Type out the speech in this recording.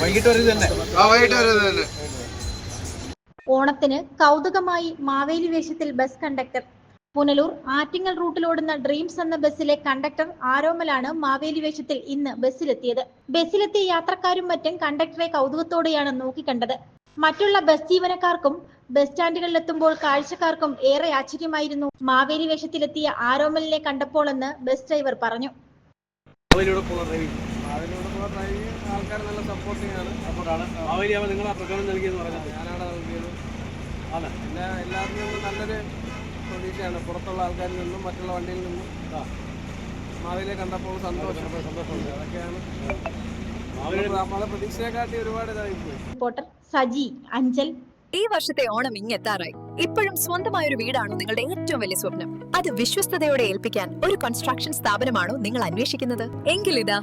വൈകിട്ട് വരെ തന്നെ. ആ വൈകിട്ട് വരെ തന്നെ. ഓണത്തിന് കൗതുകമായി മാവേലി വേഷത്തിൽ ബസ് കണ്ടക്ടർ പുനലൂർ ആറ്റിങ്ങൽ റൂട്ടിലോടുന്ന ഡ്രീംസ് എന്ന ബസ്സിലെ കണ്ടക്ടർ ആരോമലാണ് മാവേലി വേഷത്തിൽ ഇന്ന് ബസ്സിലെത്തിയത് ബസ്സിലെത്തിയ യാത്രക്കാരും മറ്റും കണ്ടക്ടറെ കൗതുകത്തോടെയാണ് നോക്കിക്കണ്ടത്. മറ്റുള്ള ബസ് ജീവനക്കാർക്കും ബസ് സ്റ്റാൻഡുകളിലെത്തുമ്പോൾ കാഴ്ചക്കാർക്കും ഏറെ ആശ്ചര്യമായിരുന്നു മാവേലി വേഷത്തിലെത്തിയ ആരോമലിനെ കണ്ടപ്പോൾ എന്ന് ബസ് ഡ്രൈവർ പറഞ്ഞു മാവേലിയുടെ പോള ഡ്രൈവിംഗ് ആൾക്കാർ നല്ല സപ്പോർട്ടിങ് ആണ്. സപ്പോർട്ടാണ് മാവേലിയാവുമ്പോൾ നിങ്ങൾ ആ പ്രകടനം നൽകിയെന്ന് പറഞ്ഞത്. ഞാനാണ് നൽകിയത്. ആണ്. പിന്നെ എല്ലാവരിൽ നിന്നും നല്ലൊരു പ്രതീക്ഷയാണ്. പുറത്തുള്ള ആൾക്കാരിൽ നിന്നും മറ്റുള്ള വണ്ടിയിൽ നിന്നും. ആ. മാവേലിയെ കണ്ടപ്പോൾ സന്തോഷം. സന്തോഷമുണ്ട്. അതൊക്കെയാണ്. നമ്മളെ പ്രതീക്ഷയെക്കാട്ടി ഒരുപാട് ഇതായി പോയി. റിപ്പോർട്ടർ സജി അഞ്ചൽ ഈ വർഷത്തെ ഓണം ഇങ്ങെത്താറായി. ഇപ്പോഴും സ്വന്തമായ ഒരു വീടാണോ നിങ്ങളുടെ ഏറ്റവും വലിയ സ്വപ്നം. അത് വിശ്വസ്തയോടെ ഏൽപ്പിക്കാൻ ഒരു കൺസ്ട്രക്ഷൻ സ്ഥാപനമാണോ നിങ്ങൾ അന്വേഷിക്കുന്നത്? എങ്കിലിതാ